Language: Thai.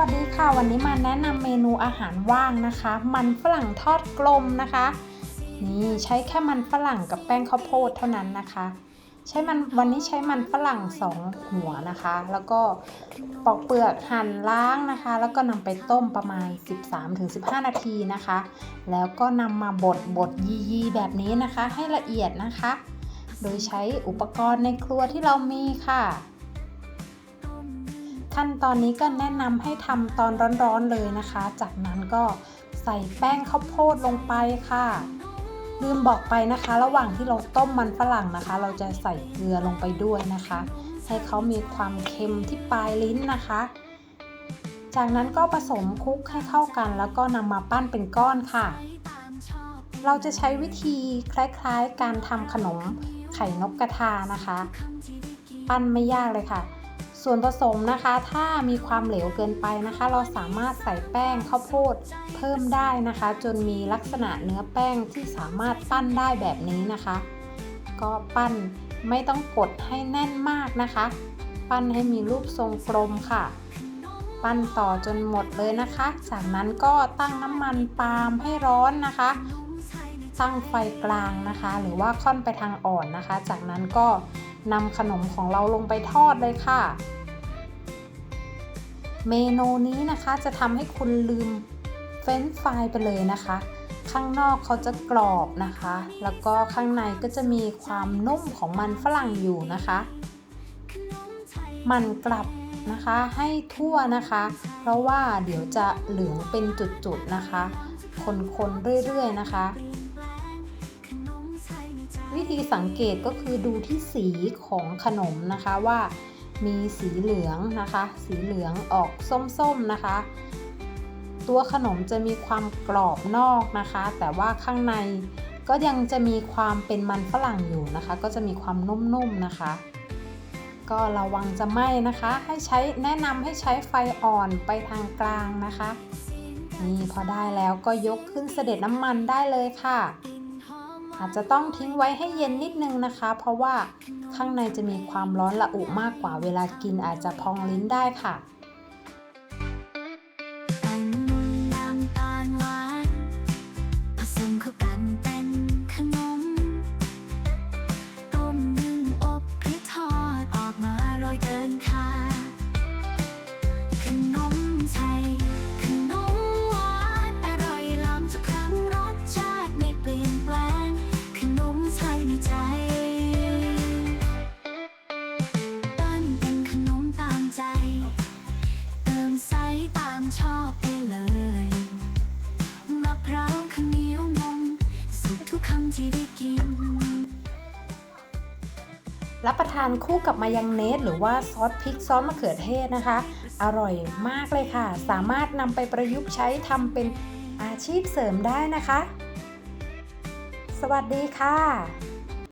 วัสดีค่ะ วันนี้มาแนะนำเมนูอาหารว่างนะคะ มันฝรั่งทอดกลมนะคะ นี่ใช้แค่มันฝรั่งกับแป้งข้าวโพดเท่านั้นนะคะ ใช้มันวันนี้ใช้มันฝรั่งสองหัวนะคะ แล้วก็ปอกเปลือกหั่นล้างนะคะ แล้วก็นำไปต้มประมาณ 13-15 นาทีนะคะ แล้วก็นำมาบดบดยีๆแบบนี้นะคะ ให้ละเอียดนะคะ โดยใช้อุปกรณ์ในครัวที่เรามีค่ะ ขั้นตอนนี้ก็แนะนำให้ทำตอนร้อนๆเลยนะคะ จากนั้นก็ใส่แป้งข้าวโพดลงไปค่ะ ลืมบอกไปนะคะ ระหว่างที่เราต้มมันฝรั่งนะคะ เราจะใส่เกลือลงไปด้วยนะคะ ให้เขามีความเค็มที่ปลายลิ้นนะคะ จากนั้นก็ผสมคลุกให้เข้ากัน แล้วก็นำมาปั้นเป็นก้อนค่ะ เราจะใช้วิธีคล้ายๆ การทำขนมไข่นกกระทานะคะ ปั้นไม่ยากเลยค่ะ ส่วนผสมนะคะ ถ้ามีความเหลวเกินไปนะคะ เราสามารถใส่แป้งข้าวโพดเพิ่มได้นะคะ จนมีลักษณะเนื้อแป้งที่สามารถปั้นได้แบบนี้นะคะ ก็ปั้นไม่ต้องกดให้แน่นมากนะคะ ปั้นให้มีรูปทรงกลมค่ะ ปั้นต่อจนหมดเลยนะคะ จากนั้นก็ตั้งน้ำมันปาล์มให้ร้อนนะคะ ตั้งไฟกลางนะคะ หรือว่าค่อนไปทางอ่อนนะคะ จากนั้นก็นำขนมของเราลงไปทอดเลยค่ะ เมนูนี้นะคะจะทำให้คุณลืมเฟรนช์ฟรายไปเลยนะคะ ข้างนอกเขาจะกรอบนะคะ แล้วก็ข้างในก็จะมีความนุ่มของมันฝรั่งอยู่นะคะ มันกลับนะคะให้ทั่วนะคะ เพราะว่าเดี๋ยวจะเหลืองเป็นจุดๆนะคะ คนๆเรื่อยๆนะคะ วิธีสังเกตก็คือดูที่สีของขนมนะคะว่า มีสีเหลืองนะคะ สีเหลืองออกส้มๆนะคะ ตัวขนมจะมีความกรอบนอกนะคะ แต่ว่าข้างในก็ยังจะมีความเป็นมันฝรั่งอยู่นะคะ ก็จะมีความนุ่มๆนะคะ ก็ระวังจะไหม้นะคะ ให้ใช้แนะนำให้ใช้ไฟอ่อนไปทางกลางนะคะ นี่พอได้แล้วก็ยกขึ้นเสด็จน้ำมันได้เลยค่ะ อาจจะต้องทิ้งไว้ให้เย็นนิดนึงนะคะ เพราะว่าข้างในจะมีความร้อนระอุมากกว่าเวลากินอาจจะพองลิ้นได้ค่ะเข้ากันเป็นขนมต้มนึ่งออกมาโรยเกินคาดขนมไทย รับประทานคู่กับมายองเนสหรือว่าซอสพริกซอสมะเขือเทศนะคะ อร่อยมากเลยค่ะ สามารถนำไปประยุกต์ใช้ทำเป็นอาชีพเสริมได้นะคะ สวัสดีค่ะ